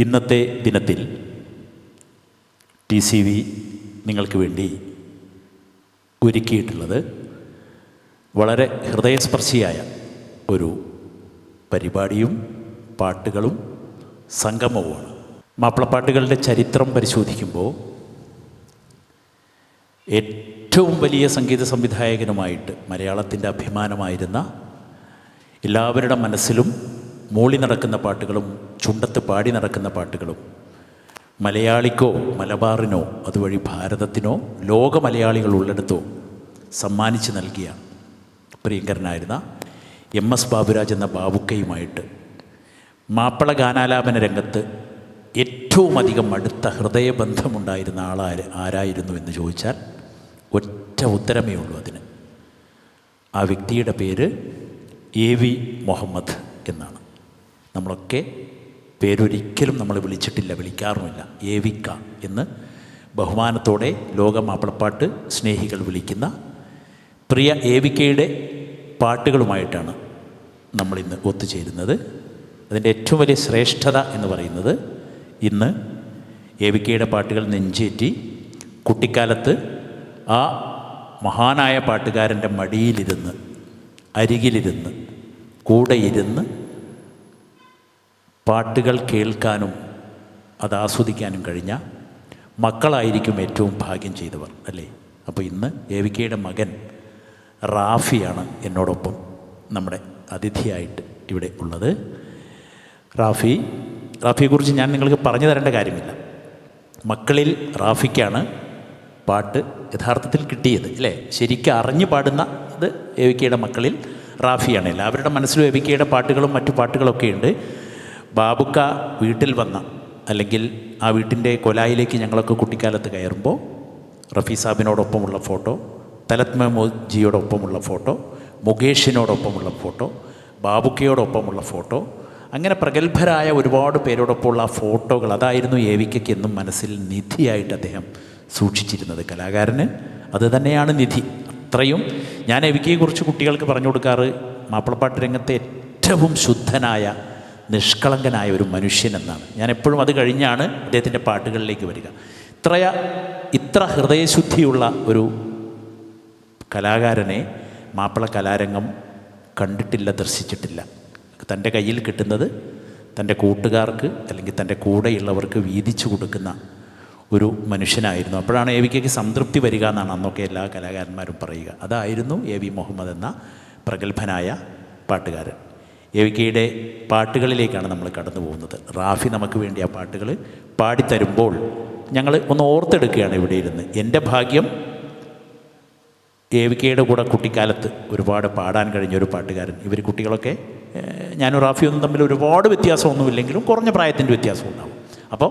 ഇന്നത്തെ ദിനത്തിൽ T C V നിങ്ങൾക്ക് വേണ്ടി ഒരുക്കിയിട്ടുള്ളത് വളരെ ഹൃദയസ്പർശിയായ ഒരു പരിപാടിയും പാട്ടുകളും സംഗമവുമാണ്. മാപ്പിളപ്പാട്ടുകളുടെ ചരിത്രം പരിശോധിക്കുമ്പോൾ ഏറ്റവും വലിയ സംഗീത സംവിധായകനുമായിട്ട് മലയാളത്തിന്റെ അഭിമാനമായിരുന്ന എല്ലാവരുടെ മനസ്സിലും മൂളി നടക്കുന്ന പാട്ടുകളും ചുണ്ടത്ത് പാടി നടക്കുന്ന പാട്ടുകളും. മലയാളിക്കോ മലബാറിനോ അതുവഴി ഭാരതത്തിനോ ലോക മലയാളികൾ ഉള്ളിടത്തോ സമ്മാനിച്ച് നൽകിയ പ്രിയങ്കരനായിരുന്ന എം എസ് ബാബുരാജ് എന്ന ബാബുക്കയുമായിട്ട് മാപ്പിള ഗാനാലാപന രംഗത്ത് ഏറ്റവും അധികം അടുത്ത ഹൃദയബന്ധമുണ്ടായിരുന്ന ആളാര് ആരായിരുന്നു എന്ന് ചോദിച്ചാൽ ഒറ്റ ഉത്തരമേ ഉള്ളൂ അതിന്. ആ വ്യക്തിയുടെ പേര് എ വി മുഹമ്മദ് എന്നാണ്. നമ്മളൊക്കെ പേരൊരിക്കലും നമ്മൾ വിളിച്ചിട്ടില്ല വിളിക്കാറുമില്ല. ഏവിക്ക എന്ന് ബഹുമാനത്തോടെ ലോക മാപ്പിളപ്പാട്ട് സ്നേഹികൾ വിളിക്കുന്ന പ്രിയ ഏവിക്കയുടെ പാട്ടുകളുമായിട്ടാണ് നമ്മളിന്ന് ഒത്തുചേരുന്നത്. അതിന്റെ ഏറ്റവും വലിയ ശ്രേഷ്ഠത എന്ന് പറയുന്നത് ഇന്ന് ഏവിക്കയുടെ പാട്ടുകൾ നെഞ്ചേറ്റി കുട്ടിക്കാലത്ത് ആ മഹാനായ പാട്ടുകാരന്റെ മടിയിലിരുന്ന് അരികിലിരുന്ന് കൂടെ ഇരുന്ന് പാട്ടുകൾ കേൾക്കാനും അത് ആസ്വദിക്കാനും കഴിഞ്ഞ മക്കളായിരിക്കും ഏറ്റവും ഭാഗ്യം ചെയ്തവർ അല്ലേ? അപ്പോൾ ഇന്ന് എ മകൻ റാഫിയാണ് എന്നോടൊപ്പം നമ്മുടെ അതിഥിയായിട്ട് ഇവിടെ ഉള്ളത്. റാഫി റാഫിയെക്കുറിച്ച് ഞാൻ നിങ്ങൾക്ക് പറഞ്ഞു തരേണ്ട കാര്യമില്ല. മക്കളിൽ റാഫിക്കാണ് പാട്ട് യഥാർത്ഥത്തിൽ കിട്ടിയത് അല്ലേ? ശരിക്കും അറിഞ്ഞു പാടുന്ന ഇത് എ മക്കളിൽ റാഫിയാണ്. എല്ലാവരുടെ മനസ്സിലും എ പാട്ടുകളും മറ്റു പാട്ടുകളൊക്കെ ഉണ്ട് ബാബുക്ക വീട്ടിൽ വന്ന അല്ലെങ്കിൽ ആ വീട്ടിന്റെ കൊലായിലേക്ക് ഞങ്ങളൊക്കെ കുട്ടിക്കാലത്ത് കയറുമ്പോൾ റഫീ സാബിനോടൊപ്പമുള്ള ഫോട്ടോ തലത് മെഹമ്മൂദ് ജിയോടൊപ്പമുള്ള ഫോട്ടോ മുകേഷിനോടൊപ്പമുള്ള ഫോട്ടോ ബാബുക്കയോടൊപ്പമുള്ള ഫോട്ടോ അങ്ങനെ പ്രഗത്ഭരായ ഒരുപാട് പേരോടൊപ്പമുള്ള ഫോട്ടോകൾ അതായിരുന്നു എ വിക്കയ്ക്ക് എന്നും മനസ്സിൽ നിധിയായിട്ട് അദ്ദേഹം സൂക്ഷിച്ചിരുന്നത്. കലാകാരന് അത് തന്നെയാണ് നിധി. അത്രയും ഞാൻ എ വിക്കയെക്കുറിച്ച് കുട്ടികൾക്ക് പറഞ്ഞു കൊടുക്കാറ് മാപ്പിളപ്പാട്ട് രംഗത്തെ ഏറ്റവും ശുദ്ധനായ നിഷ്കളങ്കനായ ഒരു മനുഷ്യൻ എന്നാണ്. ഞാൻ എപ്പോഴും അത് കഴിഞ്ഞാണ് അദ്ദേഹത്തിന്റെ പാട്ടുകളിലേക്ക് വരിക. ഇത്രയ ഇത്ര ഹൃദയശുദ്ധിയുള്ള ഒരു കലാകാരനെ മാപ്പിള കലാരംഗം കണ്ടിട്ടില്ല ദർശിച്ചിട്ടില്ല. തന്റെ കയ്യിൽ കിട്ടുന്നത് തന്റെ കൂട്ടുകാർക്ക് അല്ലെങ്കിൽ തന്റെ കൂടെയുള്ളവർക്ക് വീതിച്ചു കൊടുക്കുന്ന ഒരു മനുഷ്യനായിരുന്നു. അപ്പോഴാണ് എ വിക്ക് സംതൃപ്തി വരിക എന്നാണ് അന്നൊക്കെ എല്ലാ കലാകാരന്മാരും പറയുക. അതായിരുന്നു എ വി മുഹമ്മദ് എന്ന പ്രഗത്ഭനായ പാട്ടുകാരൻ. എ വി പാട്ടുകളിലേക്കാണ് നമ്മൾ കടന്നു പോകുന്നത്. റാഫി നമുക്ക് വേണ്ടി ആ പാട്ടുകൾ പാടിത്തരുമ്പോൾ ഞങ്ങൾ ഒന്ന് ഓർത്തെടുക്കുകയാണ് ഇവിടെ ഇരുന്ന്. എന്റെ ഭാഗ്യം എ വി കൂടെ കുട്ടിക്കാലത്ത് ഒരുപാട് പാടാൻ കഴിഞ്ഞ ഒരു പാട്ടുകാരൻ. ഇവർ കുട്ടികളൊക്കെ ഞാനും റാഫിയൊന്നും തമ്മിൽ ഒരുപാട് വ്യത്യാസമൊന്നുമില്ലെങ്കിലും കുറഞ്ഞ പ്രായത്തിന്റെ വ്യത്യാസം ഉണ്ടാവും അപ്പോൾ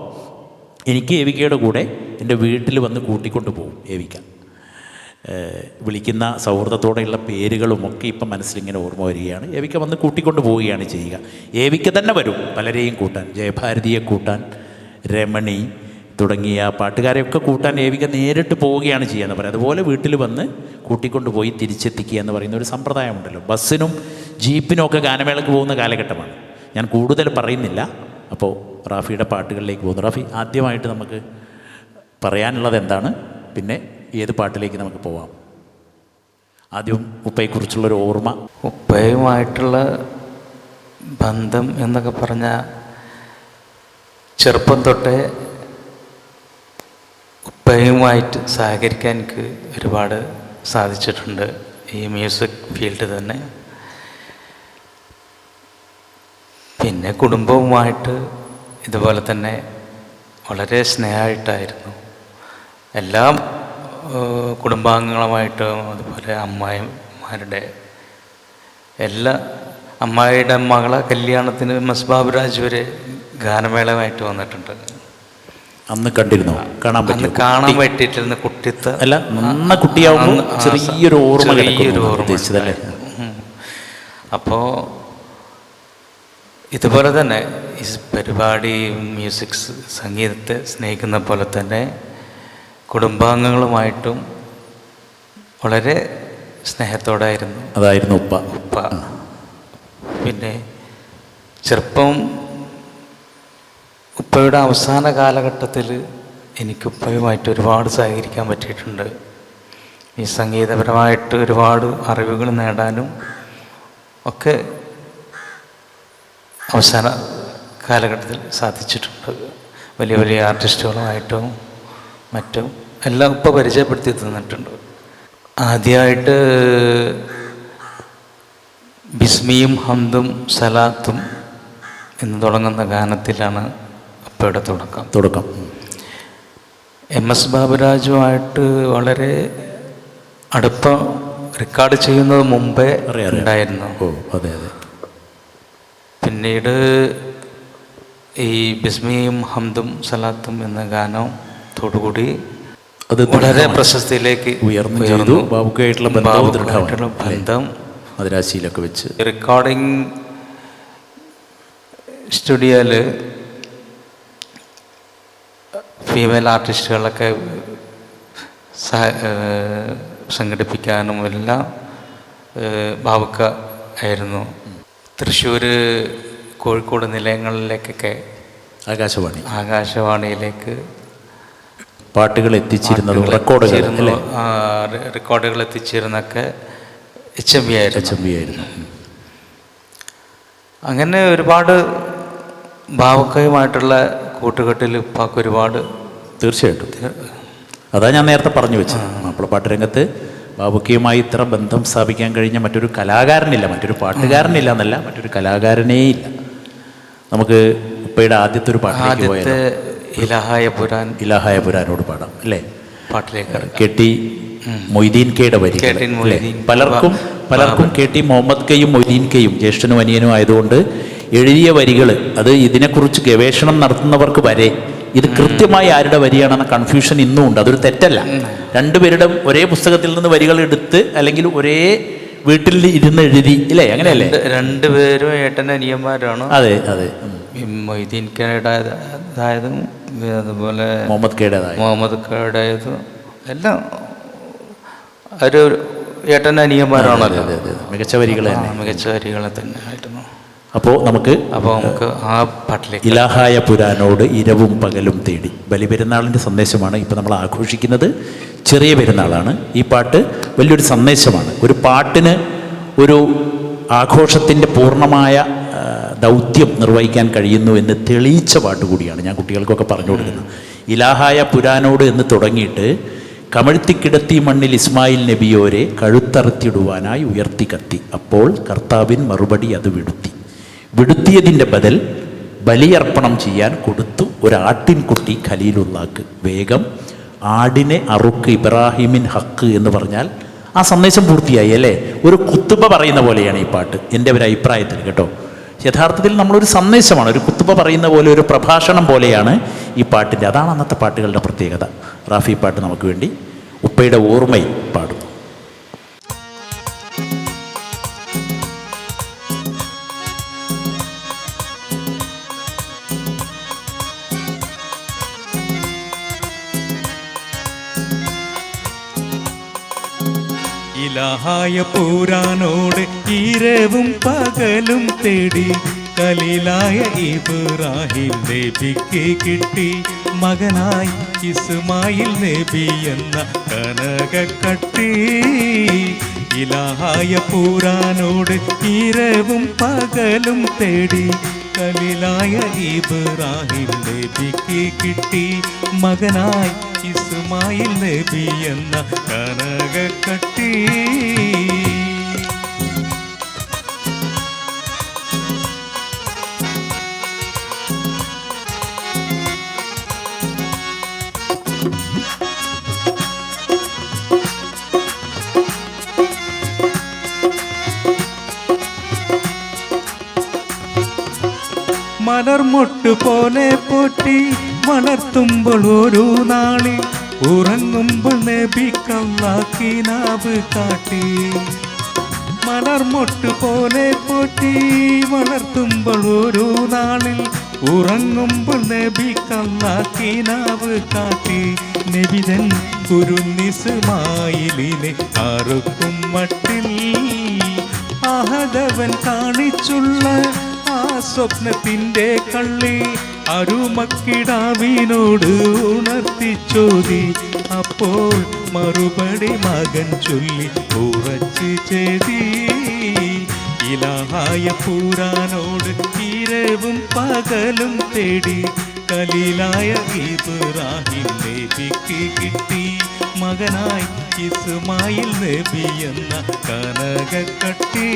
എനിക്ക് എ വി കൂടെ എന്റെ വീട്ടിൽ വന്ന് കൂട്ടിക്കൊണ്ട് പോകും എ വിക്ക ഏഹ്, വിളിക്കുന്ന സൗഹൃദത്തോടെയുള്ള പേരുകളും ഒക്കെ ഇപ്പം മനസ്സിലിങ്ങനെ ഓർമ്മ വരികയാണ്. എവിക്ക വന്ന് കൂട്ടിക്കൊണ്ട് പോവുകയാണ് ചെയ്യുക. എവിക്ക തന്നെ വരും പലരെയും കൂട്ടാൻ. ജയഭാരതിയെ കൂട്ടാൻ രമണി തുടങ്ങിയ പാട്ടുകാരെയൊക്കെ കൂട്ടാൻ ഏവിക നേരിട്ട് പോവുകയാണ് ചെയ്യുക എന്ന് പറയുന്നത് അതുപോലെ വീട്ടിൽ വന്ന് കൂട്ടിക്കൊണ്ട് പോയി തിരിച്ചെത്തിക്കുക എന്ന് പറയുന്ന ഒരു സമ്പ്രദായമുണ്ടല്ലോ. ബസ്സിനും ജീപ്പിനും ഒക്കെ ഗാനമേളയ്ക്ക് പോകുന്ന കാലഘട്ടമാണ്. ഞാൻ കൂടുതൽ പറയുന്നില്ല. അപ്പോൾ റാഫിയുടെ പാട്ടുകളിലേക്ക് പോകുന്നു. റാഫി ആദ്യമായിട്ട് നമുക്ക് പറയാനുള്ളത് എന്താണ്? പിന്നെ ഏത് പാട്ടിലേക്ക് നമുക്ക് പോവാം? ആദ്യം ഉപ്പയെക്കുറിച്ചുള്ളൊരു ഓർമ്മ. ഉപ്പയുമായിട്ടുള്ള ബന്ധം എന്നൊക്കെ പറഞ്ഞാൽ ചെറുപ്പം തൊട്ടേ ഉപ്പയുമായിട്ട് സഹകരിക്കാൻ എനിക്ക് ഒരുപാട് സാധിച്ചിട്ടുണ്ട് ഈ മ്യൂസിക് ഫീൽഡ് തന്നെ. പിന്നെ കുടുംബവുമായിട്ട് ഇതുപോലെ തന്നെ വളരെ സ്നേഹമായിട്ടായിരുന്നു. എല്ലാം കുടുംബാംഗങ്ങളുമായിട്ടും അതുപോലെ അമ്മായിമാരുടെ എല്ലാ അമ്മായിയുടെ മകളെ കല്യാണത്തിന് എസ് ബാബുരാജ് വരെ ഗാനമേളമായിട്ട് വന്നിട്ടുണ്ട്. അന്ന് കണ്ടിരുന്നു. കാണാൻ അന്ന് കാണാൻ പറ്റിയിട്ടിരുന്ന കുട്ടിത്ത അല്ല നന്ന കുട്ടിയാവുമ്പോൾ ചെറിയൊരു ഓർമ്മ ചെറിയൊരു ഓർമ്മ. അപ്പോൾ ഇതുപോലെ തന്നെ ഈ പരിപാടി മ്യൂസിക്സ് സംഗീതത്തെ സ്നേഹിക്കുന്ന പോലെ തന്നെ കുടുംബാംഗങ്ങളുമായിട്ടും വളരെ സ്നേഹത്തോടായിരുന്നു. അതായിരുന്നു ഉപ്പ. ഉപ്പ. പിന്നെ ചെറുപ്പം ഉപ്പയുടെ അവസാന കാലഘട്ടത്തിൽ എനിക്ക് ഉപ്പയുമായിട്ട് ഒരുപാട് സഹകരിക്കാൻ പറ്റിയിട്ടുണ്ട്. ഈ സംഗീതപരമായിട്ട് ഒരുപാട് അറിവുകൾ നേടാനും ഒക്കെ അവസാന കാലഘട്ടത്തിൽ സാധിച്ചിട്ടുണ്ട്. വലിയ വലിയ ആർട്ടിസ്റ്റുകളുമായിട്ടും മറ്റും എല്ലാം ഇപ്പോൾ പരിചയപ്പെടുത്തി തന്നിട്ടുണ്ട് ആദ്യമായിട്ട് ബിസ്മിയും ഹന്തും സലാത്തും എന്ന് തുടങ്ങുന്ന ഗാനത്തിലാണ് അപ്പയുടെ തുടക്കം തുടക്കം. എം എസ് ബാബുരാജുമായിട്ട് വളരെ അടുപ്പം റെക്കോർഡ് ചെയ്യുന്നത് മുമ്പേ. ഉണ്ടായിരുന്നു ഓ അതെ അതെ പിന്നീട് ഈ ബിസ്മിയും ഹംദും സലാത്തും എന്ന ഗാനത്തോടുകൂടി അത് വളരെ പ്രശസ്തിയിലേക്ക് ഉയർന്നു ചെയ്തു. ബാബുക്കായിട്ടുള്ള ദൃഢമായി. ബന്ധം മദ്രാശിയിലൊക്കെ വെച്ച്. റെക്കോർഡിംഗ് സ്റ്റുഡിയോയിൽ ഫീമെയിൽ ആർട്ടിസ്റ്റുകളൊക്കെ സംഘടിപ്പിക്കാനും എല്ലാം ബാബുക്ക ആയിരുന്നു. തൃശ്ശൂർ കോഴിക്കോട് നിലയങ്ങളിലേക്കൊക്കെ ആകാശവാണി. ആകാശവാണിയിലേക്ക് പാട്ടുകൾ എത്തിച്ചിരുന്നതും റെക്കോർഡുകൾ റെക്കോർഡുകൾ എത്തിച്ചിരുന്നൊക്കെ എച്ച് എം ബി ആയിരുന്നു. എച്ച് എം ബി ആയിരുന്നു. അങ്ങനെ ഒരുപാട് ഭാവക്കയുമായിട്ടുള്ള കൂട്ടുകെട്ടിൽ ഉപ്പാക്ക് ഒരുപാട് തീർച്ചയായിട്ടും. അതാ ഞാൻ നേരത്തെ പറഞ്ഞു വെച്ചത്. മാപ്പിളപ്പാട്ട് രംഗത്ത് ബാബുക്കയുമായി ഇത്ര ബന്ധം സ്ഥാപിക്കാൻ കഴിഞ്ഞ മറ്റൊരു കലാകാരനില്ല മറ്റൊരു പാട്ടുകാരനില്ല എന്നല്ല മറ്റൊരു കലാകാരനേ ഇല്ല നമുക്ക് ഉപ്പയുടെ ആദ്യത്തെ ഒരു പാട്ടിലേക്ക് ആദ്യത്തെ ഇലഹായ പുരാൻ ഇലഹായ പുരാനോട് പാടാം അല്ലേ? പാട്ടിലേക്ക് കെട്ടി മൊയ്തീൻ കെയുടെ വരി. പലർക്കും പലർക്കും കെ ടി മുഹമ്മദ് കെയും മൊയ്തീൻ കെയും ജ്യേഷ്ഠനും അനിയനും ആയതുകൊണ്ട് എഴുതിയ വരികൾ അത് ഇതിനെക്കുറിച്ച് ഗവേഷണം നടത്തുന്നവർക്ക് വരെ ഇത് കൃത്യമായി ആരുടെ വരിയാണെന്ന കൺഫ്യൂഷൻ ഇന്നും ഉണ്ട്. അതൊരു തെറ്റല്ല. രണ്ടുപേരുടെ ഒരേ പുസ്തകത്തിൽ നിന്ന് വരികൾ എടുത്ത് അല്ലെങ്കിൽ ഒരേ വീട്ടിൽ ഇരുന്ന് എഴുതി ഇല്ലേ? അങ്ങനെയല്ലേ? രണ്ട് രണ്ടുപേരും ഏട്ടന്റെ അനിയന്മാരാണ്. അതെ അതെ. മൊയ്തീൻ കെയുടെ കേടായതും അതുപോലെ മുഹമ്മദ് കേടേതായി മുഹമ്മദ് കേടേത് എല്ലാം ഒരു ഏട്ടൻ അനിയന്മാരാണല്ലോ. മികച്ച വരികൾ മികച്ച വരികളെ തന്നെ. ആയിരുന്നു അപ്പോൾ നമുക്ക് അപ്പോൾ നമുക്ക് ആ പാട്ടിലെ ഇലാഹായ പുരാനോട് ഇരവും പകലും തേടി. ബലിപെരുന്നാളിന്റെ സന്ദേശമാണ് ഇപ്പോൾ നമ്മൾ ആഘോഷിക്കുന്നത്. ചെറിയ പെരുന്നാളാണ്. ഈ പാട്ട് വലിയൊരു സന്ദേശമാണ്. ഒരു പാട്ടിന് ഒരു ആഘോഷത്തിന്റെ പൂർണമായ ദൗത്യം നിർവഹിക്കാൻ കഴിയുന്നു എന്ന് തെളിയിച്ച പാട്ട് കൂടിയാണ് ഞാൻ കുട്ടികൾക്കൊക്കെ പറഞ്ഞു കൊടുക്കുന്നത്. ഇലാഹായ പുരാനോട് എന്ന് തുടങ്ങിയിട്ട് കമഴ്ത്തിക്കിടത്തി മണ്ണിൽ ഇസ്മായിൽ നബിയോരെ കഴുത്തറുത്തിടുവാനായി ഉയർത്തി കത്തി. അപ്പോൾ കർത്താവിൻ മറുപടി അത് വിടുത്തി. വിടുത്തിയതിന്റെ ബദൽ ബലിയർപ്പണം ചെയ്യാൻ കൊടുത്തു ഒരാട്ടിൻകുട്ടി ഖലീലുള്ളാക്ക്. വേഗം ആടിനെ അറുക്ക് ഇബ്രാഹിമിൻ ഹക്ക് എന്ന് പറഞ്ഞാൽ ആ സന്ദേശം പൂർത്തിയായി അല്ലേ? ഒരു കുത്തുബ പറയുന്ന പോലെയാണ് ഈ പാട്ട്. എന്റെ ഒരു അഭിപ്രായത്തിൽ കേട്ടോ. യഥാർത്ഥത്തിൽ നമ്മളൊരു സന്ദേശമാണ് ഒരു കുത്തുപ്പ പറയുന്ന പോലെ ഒരു പ്രഭാഷണം പോലെയാണ് ഈ പാട്ടിന്റെ. അതാണ് അന്നത്തെ പാട്ടുകളുടെ പ്രത്യേകത. റാഫി പാട്ട് നമുക്ക് വേണ്ടി ഉപ്പയുടെ ഓർമ്മയിൽ പാടുന്നു ഇലാഹായ പൂരാനോട് ഈരവും പകലും തേടി. കലീലായ ഇബ്രാഹിം നബിക്ക് കിട്ടി. മകനായി ഇസ്മായിൽ നബി എന്ന കനകക്കട്ടി. ഇലാഹായ പൂരാനോട് ഇരവും പകലും തേടി. കലിലായ ഇബ്രാഹിം നബിക്ക് കിട്ടി. മകനായി ഇസ്മായിൽ നബി എന്ന കനകക്കട്ടി. മലർമൊട്ട് പോലെ പൊട്ടി വളർത്തുമ്പോൾ ഒരു നാളിൽ ഉറങ്ങുമ്പോൾ നബിക്കല്ലാക്കിനാവ് കാട്ടി. മലർമൊട്ട് പോലെ പൊട്ടി വളർത്തുമ്പോൾ ഒരു നാളിൽ ഉറങ്ങുമ്പോൾ നബിക്കല്ലാക്കിനാവ് കാട്ടി. നബിതൻ കുരുന്നിസുമായിലിനെ അറുക്കും മട്ടിൽ ആഹദവൻ കാണിച്ചുള്ള ആ സ്വപ്നത്തിന്റെ കള്ളി അരുമക്കിടാവിനോട് ഉണർത്തിച്ചോതി അപ്പോൾ മറുപടി മകൻ ചൊല്ലി ഉറച്ചു ചെതി. ഇലാഹായ പൂരാനോട് ഇരവും പകലും തേടി. കലിലായ ഇബ്രാഹിം നബിക്ക് കിട്ടി. മകനായി ഇസ്മായിൽ നബി എന്ന കനകക്കട്ടി.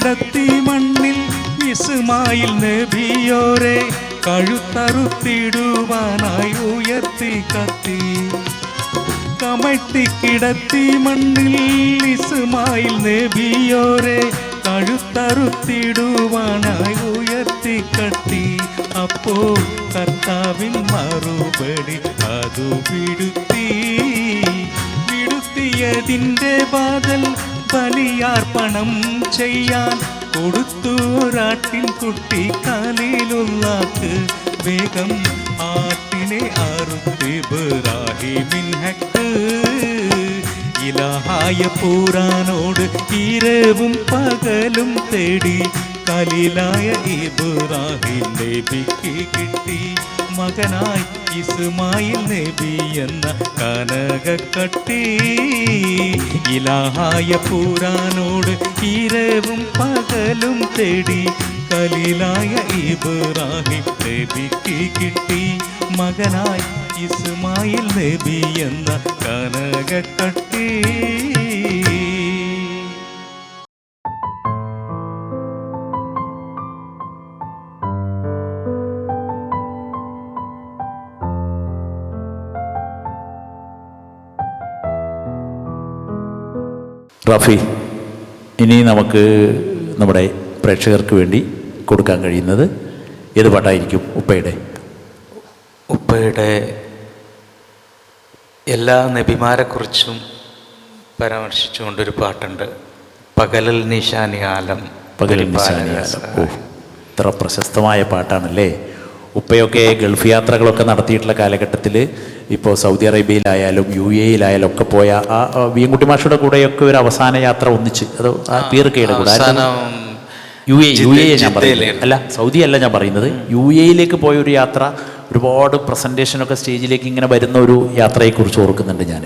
കിടത്തി മണ്ണിൽ ഇസ്മായിൽ നബിയോരെ കഴുത്തറുത്തിടുവാനായി ഉയർത്തി കത്തി. കമഴ്ത്തി കിടത്തി മണ്ണിൽ ഇസ്മായിൽ നബിയോരെ കഴുത്തറുത്തിടുവാനായി ഉയർത്തി കത്തി. അപ്പോ കർത്താവിൻ മറുപടി അതു വിടുത്തി. വിടുത്തിയതിന്റെ ബാദൽ ബലിയാർപ്പണം ചെയ്യാൻ കൊടുത്തൂരാട്ടിൻ കുട്ടി കാലിലുള്ളാക്ക്. വേഗം ആട്ടിനെ അറുത്തിബ്രാഹിമിൻ ഹക്ക് ഇലാഹായ പൂരാനോട് ഇരവും പകലും തേടി കലിലായ ഇബ്രാഹിം നബിക്ക് കിട്ടി. മകനായി ഇസ്മായിൽ നബി എന്ന കനകക്കട്ടി. ഇലാഹായ പൂരാനോട് ഇരവും പകലും തേടി കലിലായ ഇബ്രാഹിം നബിക്ക് കിട്ടി. മകനായി ഇസ്മായിൽ നബി എന്ന കനകക്കട്ടി. റഫി ഇനി നമുക്ക് നമ്മുടെ പ്രേക്ഷകർക്ക് വേണ്ടി കൊടുക്കാൻ കഴിയുന്നത് ഏത് പാട്ടായിരിക്കും ഉപ്പയുടെ? ഉപ്പയുടെ എല്ലാ നബിമാരെക്കുറിച്ചും പരാമർശിച്ചുകൊണ്ടൊരു പാട്ടുണ്ട്. പകലൽ നിശാനി ആലം. പകലിൽ നിശാനിയാലം ഓ ഇത്ര പ്രശസ്തമായ പാട്ടാണല്ലേ? ഉപ്പയൊക്കെ ഗൾഫ് യാത്രകളൊക്കെ നടത്തിയിട്ടുള്ള കാലഘട്ടത്തിൽ ഇപ്പോൾ സൗദി അറേബ്യയിലായാലും യു എയിലായാലും ഒക്കെ പോയ ആ ആ വീൻകുട്ടി മാഷയുടെ കൂടെയൊക്കെ ഒരു അവസാന യാത്ര ഒന്നിച്ച്. അത് ആ പീർക്കയുടെ കൂടെ. യു എ യു എ ഞാൻ പറയുന്നത്. അല്ല സൗദി അല്ല ഞാൻ പറയുന്നത്. യു എയിലേക്ക് പോയ ഒരു യാത്ര ഒരുപാട് പ്രസന്റേഷനൊക്കെ സ്റ്റേജിലേക്ക് ഇങ്ങനെ വരുന്ന ഒരു യാത്രയെക്കുറിച്ച് ഓർക്കുന്നുണ്ട് ഞാൻ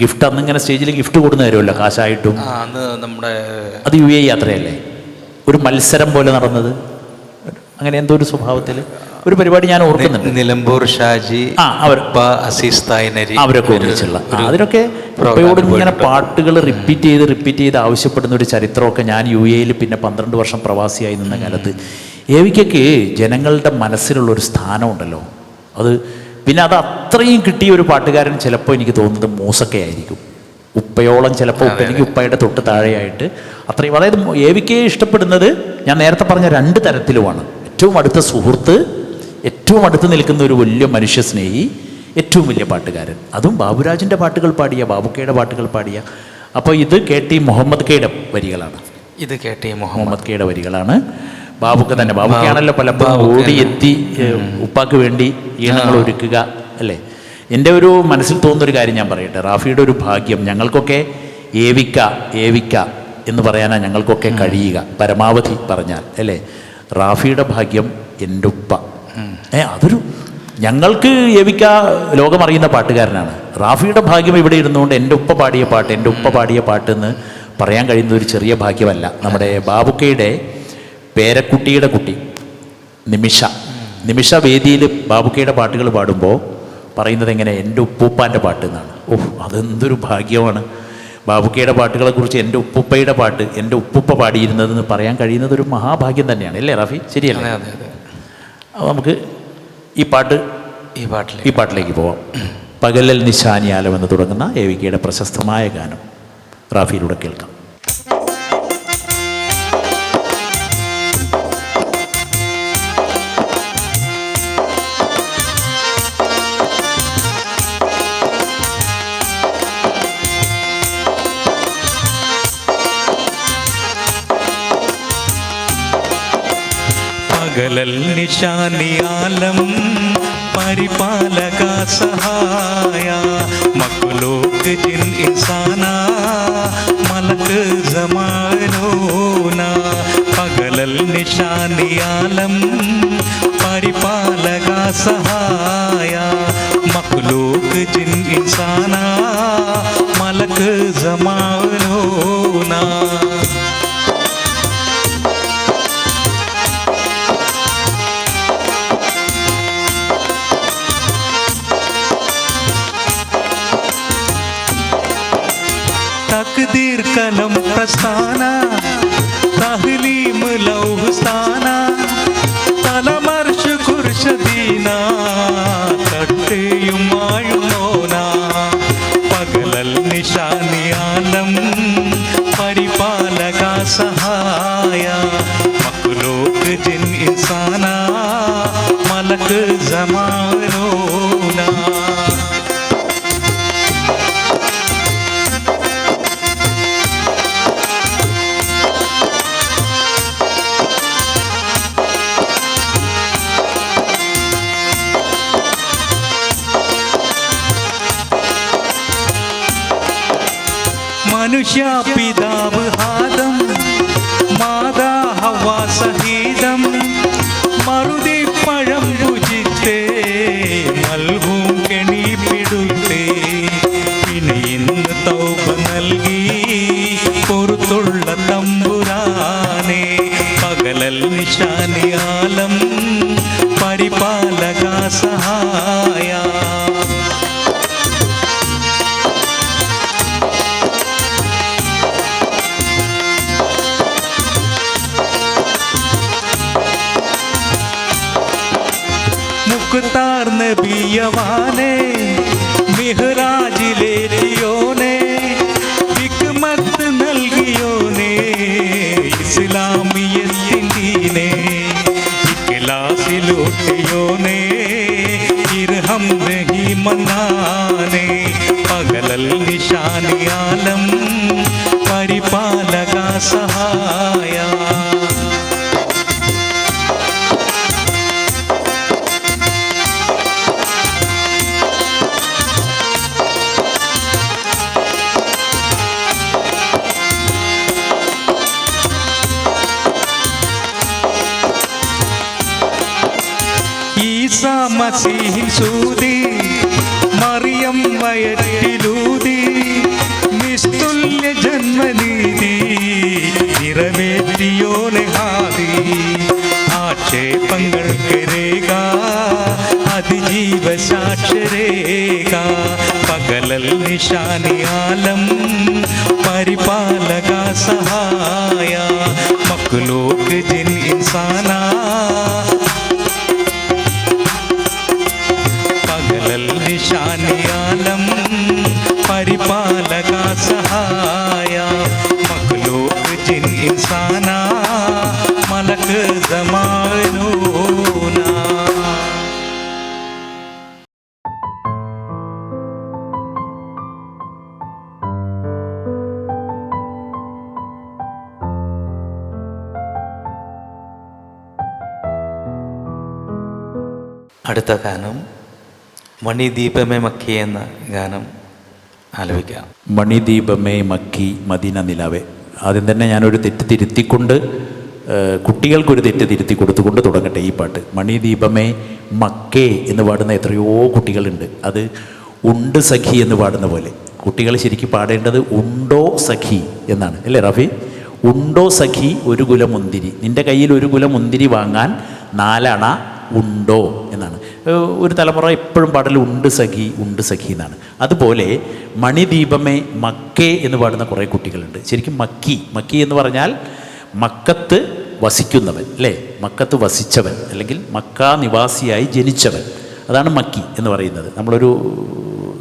ഗിഫ്റ്റ് അന്ന് ഇങ്ങനെ സ്റ്റേജിൽ ഗിഫ്റ്റ് കൊടുന്നു തരുമല്ലോ കാശായിട്ടും നമ്മുടെ അത് യു എ യാത്രയല്ലേ? ഒരു മത്സരം പോലെ നടന്നത്. അങ്ങനെ എന്തോ ഒരു സ്വഭാവത്തിൽ ഒരു പരിപാടി ഞാൻ ഓർക്കുന്നുണ്ട്. നിലമ്പൂർ ഷാജി ആ, അവർ- അസീസ് തായ്നരി അവരൊക്കെ ഒരു- ഒന്നിച്ചുള്ള ആ, ഒരു അതിനൊക്കെ ഉപ്പയോട് ഇങ്ങനെ. പാട്ടുകൾ റിപ്പീറ്റ് ചെയ്ത് റിപ്പീറ്റ് ചെയ്ത് ആവശ്യപ്പെടുന്ന ഒരു ചരിത്രമൊക്കെ ഞാൻ യു എയിൽ പിന്നെ പന്ത്രണ്ട് വർഷം പ്രവാസിയായി നിന്ന കാലത്ത്. ഏവിക്കൊക്കെ ജനങ്ങളുടെ മനസ്സിലുള്ള ഒരു സ്ഥാനമുണ്ടല്ലോ. അത് പിന്നെ അത് അത്രയും കിട്ടിയ ഒരു പാട്ടുകാരൻ ചിലപ്പോൾ എനിക്ക് തോന്നുന്നത് മൂസക്കയായിരിക്കും ഉപ്പയോളം ചിലപ്പോൾ ഉപ്പ എനിക്ക് ഉപ്പയുടെ തൊട്ട് താഴെയായിട്ട് അത്രയും. അതായത് ഏവിക്കെ ഇഷ്ടപ്പെടുന്നത് ഞാൻ നേരത്തെ പറഞ്ഞ രണ്ട് തരത്തിലുമാണ്. ഏറ്റവും അടുത്ത സുഹൃത്ത് ഏറ്റവും അടുത്ത് നിൽക്കുന്ന ഒരു വലിയ മനുഷ്യ സ്നേഹി ഏറ്റവും വലിയ പാട്ടുകാരൻ. അതും ബാബുരാജിന്റെ പാട്ടുകൾ പാടിയ ബാബുക്കയുടെ പാട്ടുകൾ പാടിയ. അപ്പോൾ ഇത് കെ ടി മുഹമ്മദ് കെയുടെ വരികളാണ്. ഇത് കെ ടി മുഹമ്മദ്. കെയുടെ വരികളാണ്. ബാബുക്ക തന്നെ ബാബുക്കയാണല്ലോ പലപ്പോഴും ഓടി എത്തി ഉപ്പാക്ക് വേണ്ടി ഈണങ്ങൾ ഒരുക്കുക അല്ലേ? എന്റെ ഒരു മനസ്സിൽ തോന്നുന്നൊരു കാര്യം ഞാൻ പറയട്ടെ. റാഫിയുടെ ഒരു ഭാഗ്യം ഞങ്ങൾക്കൊക്കെ ഏവിക്ക ഏവിക്ക എന്ന് പറയാനാണ് ഞങ്ങൾക്കൊക്കെ കഴിയുക. പരമാവധി പറഞ്ഞാൽ അല്ലേ? റാഫിയുടെ ഭാഗ്യം എന്റെ ഉപ്പ. ഏ അതൊരു ഞങ്ങൾക്ക് ഏവിക്ക ലോകമറിയുന്ന പാട്ടുകാരനാണ്. റാഫിയുടെ ഭാഗ്യം ഇവിടെ ഇരുന്നുകൊണ്ട് എന്റെ ഉപ്പ പാടിയ പാട്ട് എന്റെ ഉപ്പ പാടിയ പാട്ട് എന്ന് പറയാൻ കഴിയുന്ന ഒരു ചെറിയ ഭാഗ്യമല്ല. നമ്മുടെ ബാബുക്കയുടെ പേരക്കുട്ടിയുടെ കുട്ടി നിമിഷ. നിമിഷ വേദിയിൽ ബാബുക്കയുടെ പാട്ടുകൾ പാടുമ്പോൾ പറയുന്നത് എങ്ങനെ? എന്റെ ഉപ്പൂപ്പാന്റെ പാട്ട് എന്നാണ്. ഓഹ് അതെന്തൊരു ഭാഗ്യമാണ്. ബാബുക്കയുടെ പാട്ടുകളെക്കുറിച്ച് എന്റെ ഉപ്പുപ്പയുടെ പാട്ട് എന്റെ ഉപ്പുപ്പ പാടിയിരുന്നതെന്ന് പറയാൻ കഴിയുന്നത് ഒരു മഹാഭാഗ്യം തന്നെയാണ്. അല്ലേ റാഫി? ശരിയല്ലേ? നമുക്ക് ഈ പാട്ട് ഈ പാട്ടിൽ ഈ പാട്ടിലേക്ക് പോവാം. പകലൽ നിശാനിയാലം എന്ന് തുടങ്ങുന്ന എ വി കെയുടെ പ്രശസ്തമായ ഗാനം റാഫിയിലൂടെ കേൾക്കാം. പകലൽ നിശാനിയാലം പരിപാലക സഹായ മക്ലോക്ക് ജിൻ ഇൻസാന മലക്ക് ജമാനോന പകലൽ നിശാനിയാലം പരിപാലക സഹായ മക്ലൂക്ക് ജിൻ ഇൻസാന മലക്ക് ജമാനോന నూతనం ప్రస్థానా सहाया। मुक्तार नबी यवा മസീഹിൻ സൂതി മറിയം വയറ്റിലൂതി നിസ്തുല്യ ജന്മനീതി നിറവേറ്റിയോനെ ഹാദി ആക്ഷേപങ്ങൾക്ക് രേഖ അതിജീവ സാക്ഷരേഖ പകലൽ നിശാനിയാലം പരിപാലക സഹായ ഇൻസാന മലക്ക് ജമാനൂന അടുത്ത ഗാനം മണിദീപമേ മക്കി എന്ന ഗാനം ആലപിക്കാം. മണിദീപമേ മക്കി മദീന നിലാവേ. ആദ്യം തന്നെ ഞാനൊരു തെറ്റ് തിരുത്തിക്കൊണ്ട് കുട്ടികൾക്കൊരു തെറ്റ് തിരുത്തി കൊടുത്തുകൊണ്ട് തുടങ്ങട്ടെ ഈ പാട്ട്. മണിദീപമേ മക്കേ എന്ന് പാടുന്ന എത്രയോ കുട്ടികളുണ്ട്. അത് ഉണ്ട് സഖി എന്ന് പാടുന്ന പോലെ. കുട്ടികൾ ശരിക്കും പാടേണ്ടത് ഉണ്ടോ സഖി എന്നാണ്. അല്ലേ റഫി? ഉണ്ടോ സഖി ഒരു കുല മുന്തിരി നിന്റെ കയ്യിൽ ഒരു കുല മുന്തിരി വാങ്ങാൻ നാലണ? ഉണ്ടോ എന്നാണ്. ഒരു തലമുറ എപ്പോഴും പാടൽ ഉണ്ട് സഖി ഉണ്ട് സഖി എന്നാണ്. അതുപോലെ മണിദീപമേ മക്കേ എന്ന് പാടുന്ന കുറേ കുട്ടികളുണ്ട്. ശരിക്കും മക്കി മക്കി എന്ന് പറഞ്ഞാൽ മക്കത്ത് വസിക്കുന്നവൻ അല്ലേ? മക്കത്ത് വസിച്ചവൻ അല്ലെങ്കിൽ മക്ക നിവാസിയായി ജനിച്ചവൻ. അതാണ് മക്കി എന്ന് പറയുന്നത്. നമ്മളൊരു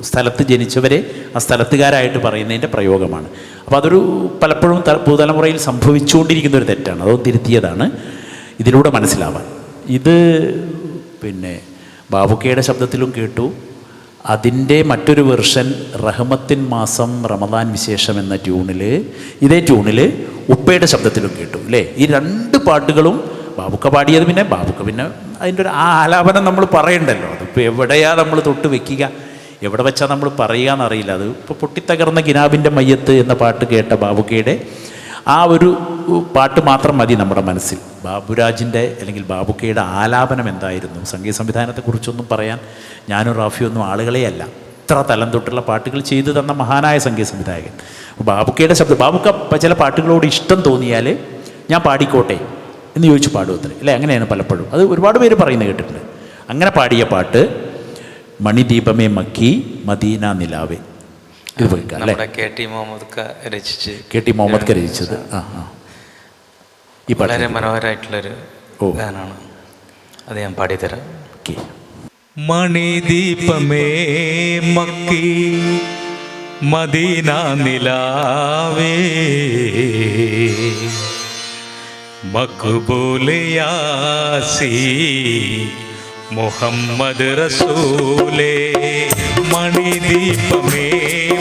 സ്ഥലത്ത് ജനിച്ചവരെ ആ സ്ഥലത്തുകാരായിട്ട് പറയുന്നതിന്റെ പ്രയോഗമാണ്. അപ്പോൾ അതൊരു പലപ്പോഴും പുതുതലമുറയിൽ സംഭവിച്ചുകൊണ്ടിരിക്കുന്ന ഒരു തെറ്റാണ്. അതോ തിരുത്തിയതാണ് ഇതിലൂടെ മനസ്സിലാവാൻ. ഇത് പിന്നെ ബാബുക്കയുടെ ശബ്ദത്തിലും കേട്ടു. അതിന്റെ മറ്റൊരു വെർഷൻ റഹ്മത്തിൻ മാസം റമദാൻ വിശേഷം എന്ന ട്യൂണിൽ ഇതേ ട്യൂണിൽ ഉപ്പയുടെ ശബ്ദത്തിലും കേട്ടു അല്ലേ? ഈ രണ്ട് പാട്ടുകളും ബാബുക്ക പാടിയത് പിന്നെ ബാബുക്ക പിന്നെ അതിന്റെ ഒരു ആലാപനം നമ്മൾ പറയണ്ടല്ലോ. അതിപ്പോൾ എവിടെയാ നമ്മൾ തൊട്ട് വെക്കുക? എവിടെ വെച്ചാൽ നമ്മൾ പറയുക എന്നറിയില്ല. അത് ഇപ്പോൾ പൊട്ടിത്തകർന്ന ഗിനാബിന്റെ മയ്യത്ത് എന്ന പാട്ട് കേട്ട ബാബുക്കയുടെ ആ ഒരു പാട്ട് മാത്രം മതി നമ്മുടെ മനസ്സിൽ. ബാബുരാജിന്റെ അല്ലെങ്കിൽ ബാബുക്കയുടെ ആലാപനം എന്തായിരുന്നു? സംഗീത സംവിധാനത്തെക്കുറിച്ചൊന്നും പറയാൻ ഞാനും റാഫിയൊന്നും ആളുകളെയല്ല. ഇത്ര തലം തൊട്ടുള്ള പാട്ടുകൾ ചെയ്തു തന്ന മഹാനായ സംഗീത സംവിധായകൻ. ബാബുക്കയുടെ ശബ്ദം ബാബുക്ക ചില പാട്ടുകളോട് ഇഷ്ടം തോന്നിയാൽ ഞാൻ പാടിക്കോട്ടെ എന്ന് ചോദിച്ചു പാടും അല്ലേ? അങ്ങനെയാണ് പലപ്പോഴും. അത് ഒരുപാട് പേര് പറയുന്നത് കേട്ടിട്ടുണ്ട്. അങ്ങനെ പാടിയ പാട്ട് മണിദീപമേ മക്കി മദീന നിലാവേ. ഇത് അല്ലേ കെ ടി മുഹമ്മദ് ക രചിച്ച് കെ ടി മുഹമ്മദ് ക രചിച്ചത്. ആ ആ. ഈ വളരെ മനോഹരമായിട്ടുള്ളൊരു ഗാനാണ്. ഗാനമാണ് അത് ഞാൻ പാടിത്തരാം. ഓക്കെ. മണിദീപമേ മക്കി മദീന നിലാവേ. മക്ബൂലിയാസി മുഹമ്മദ് റസൂലേ. മണിദീപമേ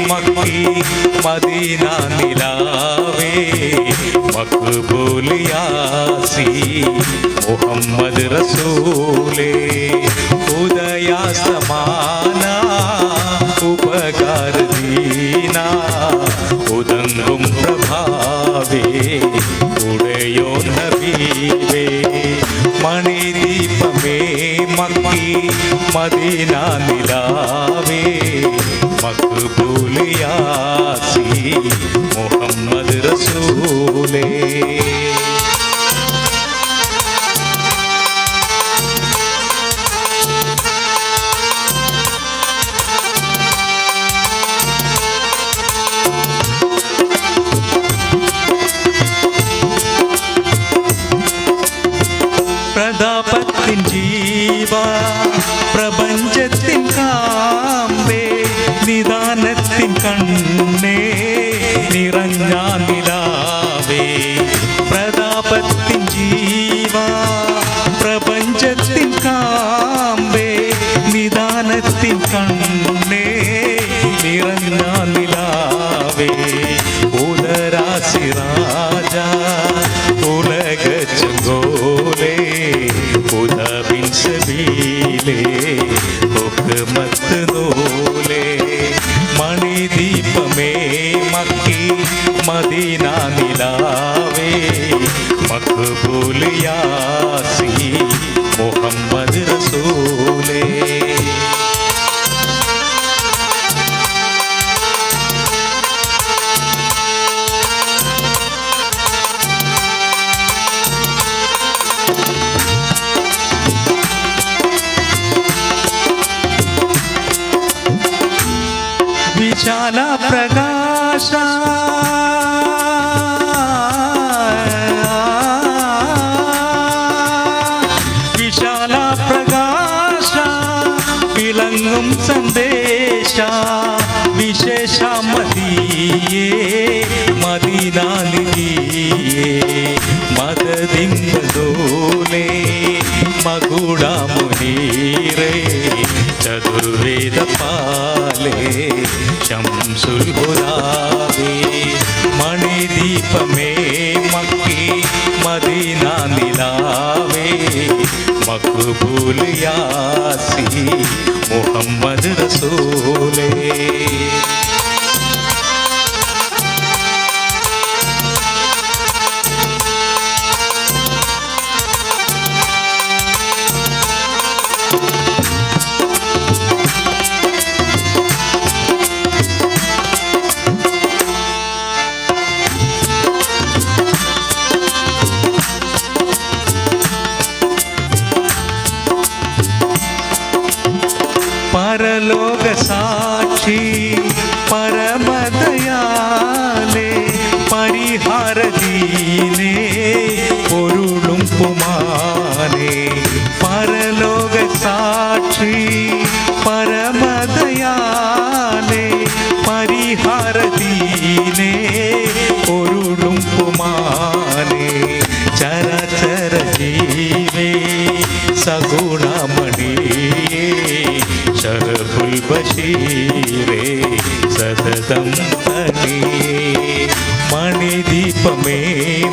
മക്കി മദീന നിലാവേ. മക്ബൂലിയാസി മുഹമ്മദ് റസൂലേ. ഉദയാസമാന മദീന നിലാവേ മക്ബൂലിയാസി മുഹമ്മദ് റസൂലേ. വിളങ്ങും സന്ദേശ. വിശേഷ മതിയേ മദീനാലിയേ മദതിങ്കോലേ മകുടമുനീറേ. ചതുർവേദ പാലേ ശംസുൽ ഹുദാവേ. മണിദീപമേ മക്കി മദീന നിലാവേ മക്ബൂൽ യാസി മുഹമ്മദ് റസൂലേ.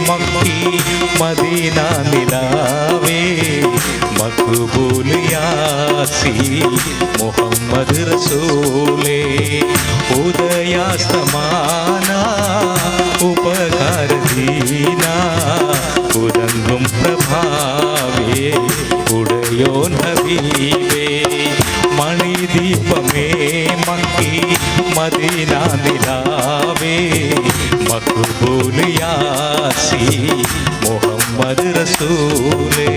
मक्की मदीना मिलावे मकबूल यासी मोहम्मद रसूले। उदयास्तमाना उपकार दीना उदंगम प्रभावे उड़यो नबीवे മണിദീപമേ മക്കി മദീന നിലാവേ മക്ബൂലിയാസി മുഹമ്മദ് റസൂലേ.